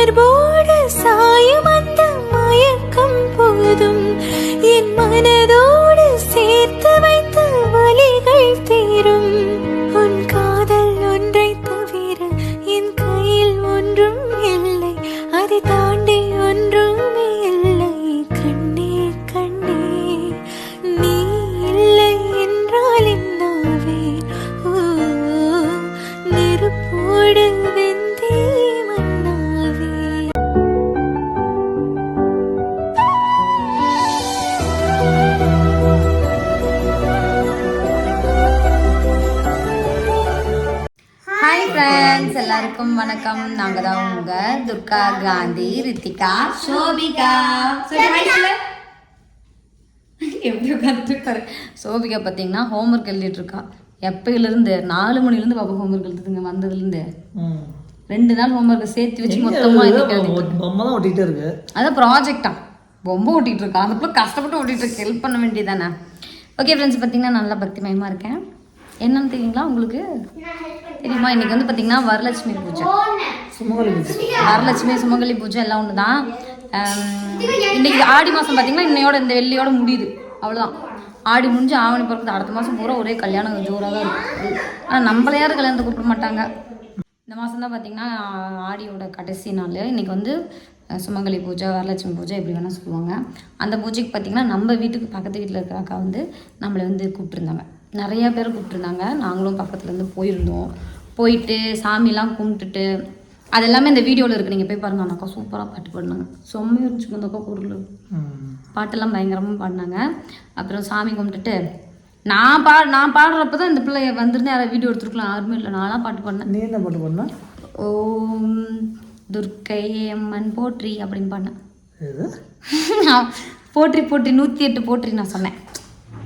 மார்போடு சாயும் வணக்கம். நாங்க தான் உங்க துர்கா காந்தி ரித்திகா சோபிகா. எப்படி உட்காந்துருக்காரு சோபிகா பார்த்தீங்கன்னா ஹோம்ஒர்க் எழுதிட்டு இருக்கா எப்பயிலிருந்து? நாலு மணிலேருந்து பாப்பா ஹோம்ஒர்க் எழுதுதுங்க வந்ததுலேருந்து. ரெண்டு நாள் ஹோம்ஒர்க் சேர்த்து வச்சு மொத்தமாக ஒட்டிகிட்டே இருக்கு. அதான் ப்ராஜெக்டா ரொம்ப ஓட்டிட்டு இருக்கா. அந்த பிள்ளை கஷ்டப்பட்டு ஓட்டிட்டு இருக்கு. ஹெல்ப் பண்ண வேண்டியதானே ஓகே ஃப்ரெண்ட்ஸ் பார்த்தீங்கன்னா நல்லா பக்திமயமாக இருக்கேன். என்னன்னு தெரியுங்களா உங்களுக்கு? தெரியுமா? இன்னைக்கு வந்து பார்த்தீங்கன்னா வரலட்சுமி பூஜை. சுமங்கலி பூஜை. வரலட்சுமி சுமங்கலி பூஜை எல்லாம் ஒன்று தான் இன்னைக்கு ஆடி மாதம் பார்த்தீங்கன்னா இன்னையோட இந்த வெள்ளியோட முடியுது. அவ்வளோதான் ஆடி முடிஞ்சு ஆவணி பிறகுது அடுத்த மாதம் பூரா ஒரே கல்யாணம் ஜோராக தான் இருக்கும். ஆனால் நம்மள யாரும் கல்யாணத்தை கூப்பிட மாட்டாங்க. இந்த மாதம் தான் பார்த்தீங்கன்னா ஆடியோட கடைசி நாள். இன்னைக்கு வந்து சுமங்கலி பூஜை வரலட்சுமி பூஜை எப்படி வேணால் சொல்லுவாங்க. அந்த பூஜைக்கு பார்த்தீங்கன்னா நம்ம வீட்டுக்கு பக்கத்து வீட்டில் இருக்கிற அக்கா வந்து நம்மளை வந்து கூப்பிட்டுருந்தாங்க. நிறைய பேர் கூப்பிட்டுருந்தாங்க. நாங்களும் பக்கத்துலேருந்து போயிருந்தோம். போயிட்டு சாமிலாம் கும்பிட்டுட்டு அது எல்லாமே இந்த வீடியோவில் இருக்குது நீங்கள் போய் பாருங்க. அந்த அக்கா சூப்பராக பாட்டு பாடினாங்க. செம்மையாக இருந்துச்சு. அந்த அக்கா குரல். பாட்டெல்லாம் பயங்கரமாக பாடினாங்க. அப்புறம் சாமி கும்பிட்டுட்டு நான் பா நான் பாடுறப்ப தான் இந்த பிள்ளை வந்திருந்து யாராவது வீடியோ எடுத்துருக்கலாம். யாருமே இல்லை. நான்லாம் பாட்டு பாடினேன். நீ என்ன பாட்டு பண்ண ஓம் துர்க்கை அம்மன் போற்றி அப்படின்னு பாடினேன். போற்றி போற்றி நூற்றி எட்டு போற்றி நான் சொன்னேன்.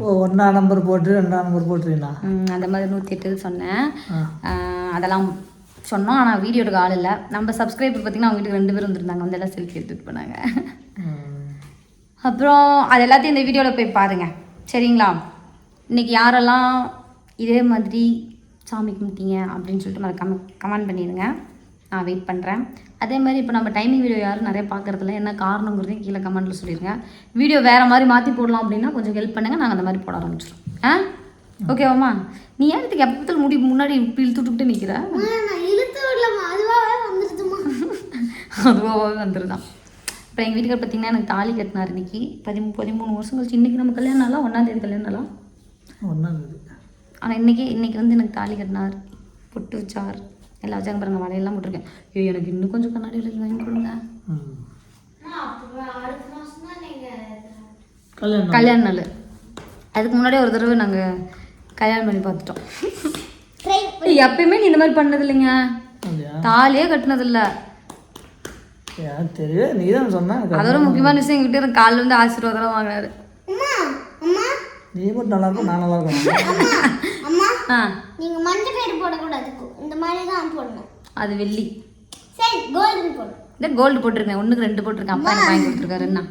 ஒன்றா நம்பர் போட்டு ரெண்டாம் நம்பர் போட்டுறீங்களா? ம், அந்த மாதிரி நூற்றி எட்டு சொன்னேன். அதெல்லாம் சொன்னோம் ஆனால் வீடியோ எடுக்க ஆள் இல்லை. நம்ம சப்ஸ்கிரைபர் பார்த்தீங்கன்னா அவங்க வீட்டுக்கு ரெண்டு பேரும் வந்திருந்தாங்க. வந்து எல்லாம் செல்ஃபி எடுத்துகிட்டு போனாங்க. அப்புறம் அது எல்லாத்தையும் இந்த வீடியோவில் போய் பாருங்கள் சரிங்களா? இன்னைக்கு யாரெல்லாம் இதே மாதிரி சாமி கும்பிட்டீங்க அப்படின்னு சொல்லிட்டு மறக்காம கமெண்ட் பண்ணிடுங்க. நான் வெயிட் பண்ணுறேன் அதே மாதிரி இப்போ நம்ம டைமிங் வீடியோ யாரும் நிறைய பார்க்குறதுல என்ன காரணங்கிறதையும் கீழே கமெண்ட்டில் சொல்லிடுங்க வீடியோ வேறு மாதிரி மாற்றி போடலாம் அப்படின்னா கொஞ்சம் ஹெல்ப் பண்ணுங்கள் நாங்கள் அந்த மாதிரி போட ஆரம்பிச்சிடும் ஆ? ஓகேவாம்மா நீ ஏன் இதுக்கு எப்பத்தில் முடி முன்னாடி இப்படி இழுத்து விட்டுக்கிட்டு நிற்கிற நான் இழுத்து விடலாமா அதுவாகவே வந்துருதான். அப்புறம் எங்கள் வீட்டுக்கார் பார்த்தீங்கன்னா எனக்கு தாலி கட்டினார் இன்னைக்கு. பதிமூ பதிமூணு வருஷம் கழிச்சு. இன்றைக்கி நம்ம கல்யாணம் நாளா? ஒன்றாந்தேதி கல்யாணம் நாளா? ஒன்றாம் தேதி. ஆனால் இன்றைக்கி இன்றைக்கி வந்து எனக்கு தாலி கட்டினார். பொட்டு வச்சார். எல்லாம் வச்சாங்க பாருங்க வலையெல்லாம் போட்டிருக்கேன். ஐயோ எனக்கு இன்னும் கொஞ்சம் கண்ணாடி விலைக்கு வாங்கி கொடுங்க. கல்யாண நாள். அதுக்கு முன்னாடியே ஒரு தடவை நாங்கள் கல்யாணம் பண்ணி பார்த்துட்டோம். எப்பயுமே நீ இந்த மாதிரி பண்ணது இல்லைங்க. தாலியே கட்டினது இல்லை ஏன் தெரியல நீ தான் சொன்ன அதோட முக்கியமான விஷயம் எங்கிட்ட காலில் வந்து ஆசீர்வாதம் வாங்கினாரு. அம்மா அம்மா நீ மட்டும் நல்லா இருக்கும் நான் நல்லா ஆ நீங்க மஞ்சள் கயிறு போடக்கூடாது இந்த மாதிரி தான் போடணும். அது வெள்ளி. சரி கோல்டன் போடும் இந்த கோல்டு போட்டிருக்கேன். ஒன்றுக்கு ரெண்டு போட்டிருக்கேன். அப்பா எனக்கு வாங்கி கொடுத்துருக்காரு. என்ன?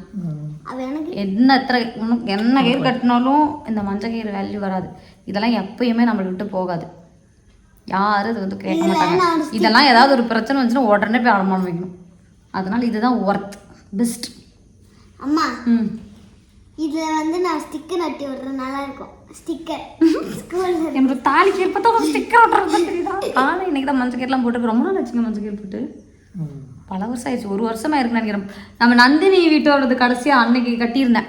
என்ன எத்தனை உனக்கு என்ன கயிறு கட்டினாலும் இந்த மஞ்சள் கயிறு வேல்யூ வராது. இதெல்லாம் எப்பயுமே நம்மளை விட்டு போகாது. யாரும் இது வந்து கேட்க மாட்டாங்க. இதெல்லாம் ஏதாவது ஒரு பிரச்சனை வந்துச்சுன்னா உடனே போய் அடமானம் வைக்கணும். அதனால இதுதான் ஒர்த் பெஸ்ட் அம்மா ம். இதுல வந்து நான் ஸ்டிக்கர் நட்டி விடுறது நல்லா இருக்கும் ஸ்டிக்கர் ஸ்கூல்ல என்னோட தாலி கயிறு பார்த்தா ஒரு ஸ்டிக்கர் தெரியுதா? நானும் இன்னைக்கு தான் மஞ்சள் கயிறுலாம் போட்டு ரொம்ப நாள் ஆச்சுங்க மஞ்சள் கயிறு போட்டு. பல வருஷம் ஆயிடுச்சு. ஒரு வருஷமா இருக்குன்னு நினைக்கிறேன். நம்ம நந்தினி வீட்டோடது கடைசியாக அன்னைக்கு கட்டியிருந்தேன்.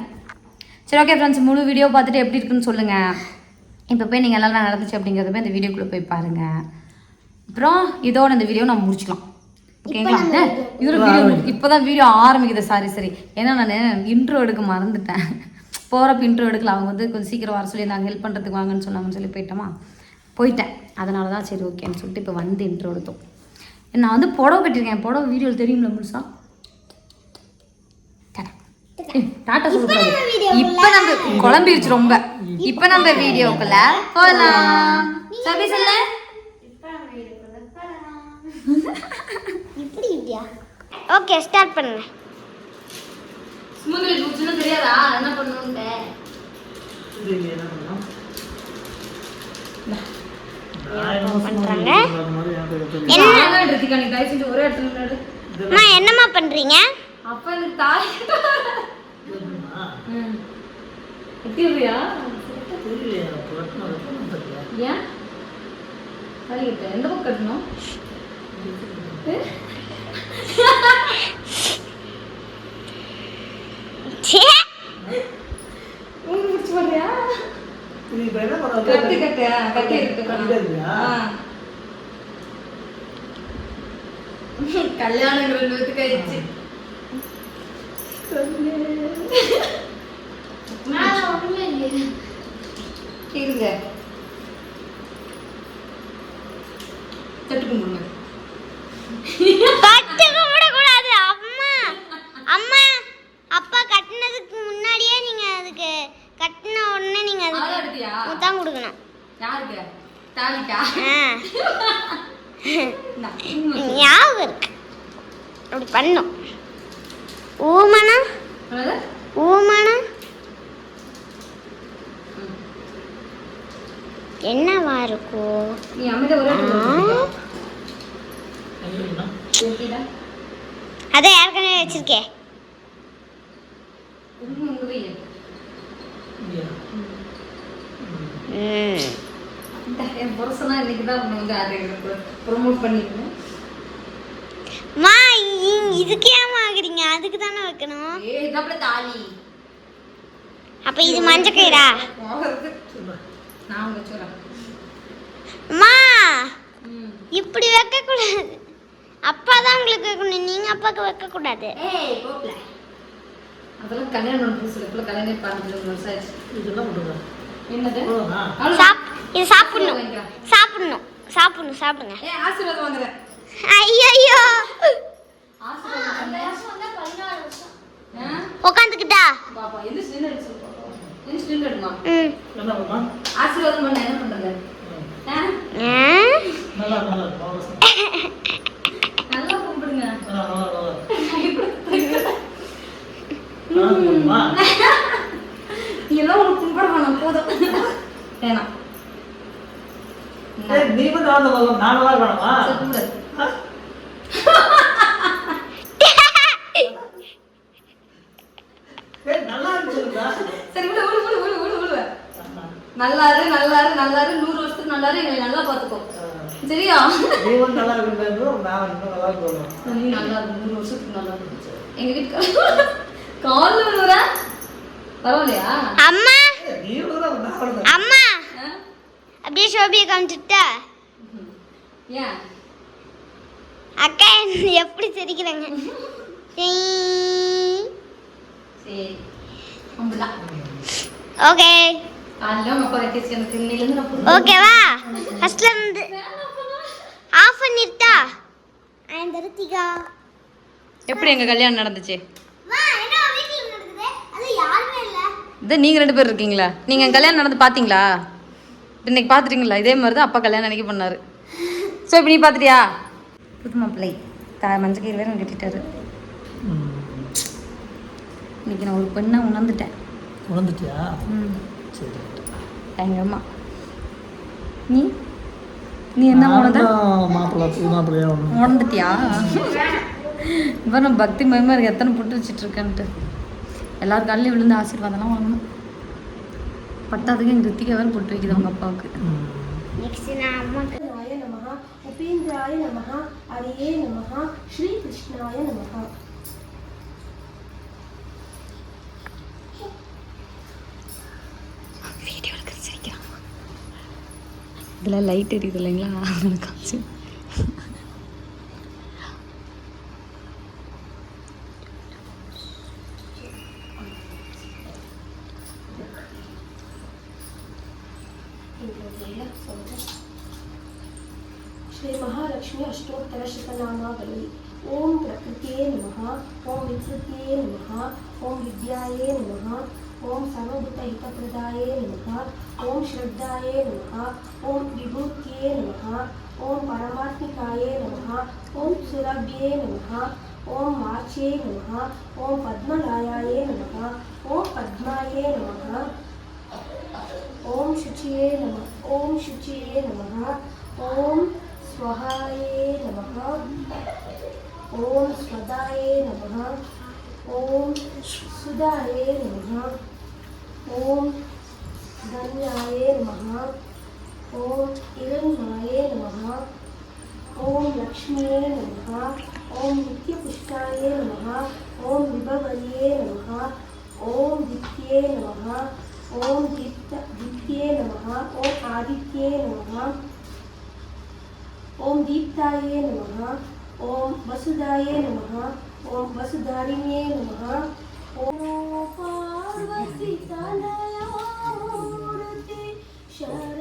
சரி ஓகே ஃப்ரெண்ட்ஸ் முழு வீடியோ பார்த்துட்டு எப்படி இருக்குன்னு சொல்லுங்கள் இப்போ போய் நீங்கள் எல்லாம் நடந்துச்சு அப்படிங்கிறத போய் இந்த வீடியோக்குள்ளே போய் பாருங்கள் அப்புறம் இதோட இந்த வீடியோ நம்ம முடிச்சுக்கலாம். ஓகேங்களா இதோட வீடியோ இப்போ தான் வீடியோ ஆரம்பிக்குது. சாரி சரி ஏன்னா நான் இன்ட்ரோ எடுக்க மறந்துட்டேன். போகிறப்ப இன்ட்ரோ எடுக்கல. அவங்க வந்து கொஞ்சம் சீக்கிரம் வர சொல்லியிருந்தாங்க ஹெல்ப் பண்ணுறதுக்கு வாங்கன்னு சொன்னாங்கன்னு சொல்லி போயிட்டோமா? போயிட்டேன். அதனால தான் சரி ஓகேன்னு சொல்லிட்டு இப்போ வந்து இன்ட்ரோ எடுத்தோம். நான் வந்து புடவை கட்டியிருக்கேன். புடவை வீடியோவில் தெரியும்ல முழுசா? டாட்டா சொல்லக்கூடாது இப்போ நம்ம குழம்பிருச்சு ரொம்ப. இப்போ நம்ம வீடியோக்குள்ள போகலாம் சபி சொல்ல. இப்படியா ஓகே ஸ்டார்ட் பண்ணுங்க. சுமங்கலி பூச்சுன்னு தெரியாதா? என்ன பண்ணுவோங்க இது இங்க என்ன பண்ணலாம்? நான் என்னமோ பண்றீங்க? அப்ப எனக்கு தெரியல. ஏன்? எந்த பக்கம் கட்டணும்? கட்டு கட்டு கட்டி இருக்கு? கல்யாணம் ரெண்டு பேத்துக்கு ஆயிடுச்சு. இருங்க தட்டு கும்பிடுங்க கட்டு கும்பிட கூடாது அம்மா அம்மா அப்பா கட்டினதுக்கு முன்னாடியே நீங்க அதுக்கு கட்டின உடனே நீங்க அவ்வளோ அதுக்கு எடுத்தியா முத்தம் கொடுக்கணும் யாருக்கு தாலிக்கா ஆ இந்தா, இங்க வச்சு. ஞாபகம் இருக்கு அப்படி பண்ணும் ஊமனா? ஊமனா என்னவா இருக்கும்? அதை ஏற்கனவே வச்சிருக்கேன் உங்க உங்க வை. இங்கயா? ம் இந்தா, என் புருஷனா இன்னைக்கு தான் ப்ரொமோட் பண்ணிருக்கேன் இ- இதுக்கு ஏமா ஆகுறீங்க? அதுக்கு தானே வைக்கணும். ஏ இதாப்புல தாலி. அப்ப இது மஞ்சள் கயிறா? போகிறது சொல்லு. நான் உங்க சொல்றேன் அம்மா இப்படி வைக்க கூடாது அப்பா தான் உங்களுக்கு வைக்கணும். நீங்க அப்பாவுக்கு வைக்க கூடாது ஏய் போப்ல அதெல்லாம் கல்யாணம் புதுசுல இப்ப கல்யாணம் ஒரு வருஷம் ஆச்சு இது என்ன பண்றது? என்னது. சாப் இது சாப்பிடணும். சாப்பிடணும். சாப்பிடணும் சாப்பிடுங்க. ஏய் ஆசீர்வாதம் வாங்குறேன். ஐயோ உக்காந்துக்கிட்டா பாப்பா எந்திரிச்சு நின்று எடுத்து சொல்லு பாப்பா. எடுமா. ம்? ஆசீர்வாதம் பண்ண என்ன பண்றது? நல்லா நல்லா. நல்லா கும்பிடுங்க நல்லா, நல்லா, நல்லா. நல்லா? நீ எல்லாம் உனக்கு கும்பிட வேணாம் போதும் வேணாம் ஏய், நீ மட்டும் நல்லா இருந்தா போதும். நான் நல்லா இருக்கணுமா? சரி, கும்பிடு. ஆ? ஏய், நல்லா இருக்கு சொல்லுடா. சரி விடு விடு விடு விடு விடு விடு நல்லாரு நல்லாரு நல்லாரு நூறு வருஷத்துக்கு நல்லாரு எங்களை நல்லா பார்த்துக்கோ. சரியா? நல்லா இருக்குன்றது, நான் இன்னும் நல்லா இருக்கணும். நீ நல்லா இருக்கு நூறு வருஷத்துக்கு நல்லா இருக்கு எங்க வீட்டுக்கு கால் விழுவுற பரவாயில்லையா? அம்மா. அம்மா? அப்படியே சோபியை காமிச்சுட்டா? ஏன்? அக்கா எப்படி சிரிக்கிறாங்க? சரி ஓகே. ஓகேவா ஃபர்ஸ்ட்ல இருந்து ஆஃப் பண்ணிட்டா எப்படி எங்க கல்யாணம் நடந்துச்சு மா என்ன வீட்ல நடக்குது அது யாருமே இல்ல இதான் நீங்க ரெண்டு பேர் இருக்கீங்களா நீங்க எங்க கல்யாணம் நடந்து பாத்தீங்களா இன்னைக்கு பாத்துட்டீங்களா இதே மாதிரி தான் அப்பா கல்யாணம் அன்னைக்கு பண்ணாரு ஸோ இப்போ நீ பாத்துட்டியா புது மாப்பிள்ளை த மஞ்சள் கயிறு வேற கட்டிட்டாரு ம். இன்னைக்கு நான் ஒரு பெண்ணை உணர்ந்துட்டேன் உணர்ந்துட்டியா? ம் சரிட்டு எங்கள் அம்மா. நீ? நீ என்ன உணர்ந்த உணர்ந்துட்டியா இப்போ நான் பக்தி மயமா இருக்கு எத்தனை புட்டு வச்சுட்டு இருக்கேன்ட்டு எல்லார் காலையும் விழுந்து ஆசீர்வாதம்லாம் வாங்கணும். பத்தாதுக்கு எங்கள் ரித்திகா வேறு புட்டு வைக்குது அவங்க அப்பாவுக்கு. உபேந்திராய நமஹா ஹரியே நமஹா ஸ்ரீ கிருஷ்ணாய நமஹா இதில் லைட் எரியுது இல்லைங்களா அதனால காமிச்சு श्री महालक्ष्मी अष्टोत्तर शतनामावली ओम प्रकृते नमः ओम विकृते नमः ओम विद्याये नमः ओम सर्वभूतहितप्रदाये नमः ओम श्रद्धाये नमः ओम विभूत्ये नमः ओम परमात्मिकाये नमः ओम सुरभ्ये नमः ओम मार्चे नमः ओम पद्मलायाये नमः ओम पद्माये नमः ओम शुचिये नमः ओम शुचिये नमः ओम स्वहाये नमः ॐ स्वदाय नमः ओम सुधाय नमः ओम धन्याय नमः ओम हिरण्याय नमः ओम लक्ष्मीये नमः ओम नित्यपुष्टाय नमः ओम विभवये नमः ओम दित्ये नमः ओम दित्त दित्ये नमः ओम आदित्ये नमः ओम दीप्ताय नमः ओम वसुधाय नमः ಒಬ್ಬ ಸುಧಾರಿನೇ ನಮಃ ಓ ಪಾರ್ವತಿ ತನಯ ಮೂರ್ತಿ ಶರಣ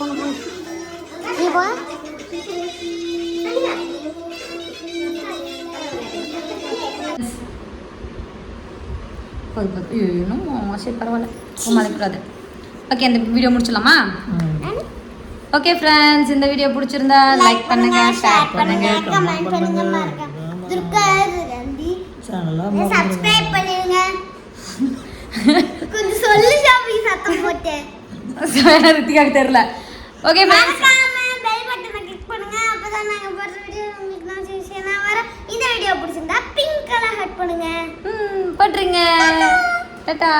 போதும் போதும் ஐயோ இன்னும் சரி பரவாயில்ல ரொம்ப அழைக்கூடாது ஓகே இந்த வீடியோ முடிச்சிடலாமா ஓகே ஃப்ரெண்ட்ஸ் இந்த வீடியோ பிடிச்சிருந்தா லைக் பண்ணுங்க ஷேர் பண்ணுங்க கமெண்ட் பண்ணுங்க. பாருங்க துர்கா காந்தி சேனலாக சப்ஸ்கிரைப் பண்ணிருங்க. கொஞ்சம் சொல்லு ஷாப்பி சத்தம் போட்டு. ரித்திகாக்கு தெரியல. ஓகே ஃப்ரெண்ட்ஸ் மறக்காம பெல் பட்டனை கிளிக் பண்ணுங்க. அப்பதான் நாங்க போடுற வீடியோ உங்களுக்கு நோட்டிஃபிகேஷனா வரும். இந்த வீடியோ பிடிச்சிருந்தா பிங்க் கலர் ஹட் பண்ணுங்க. போட்டுருங்க. டாடா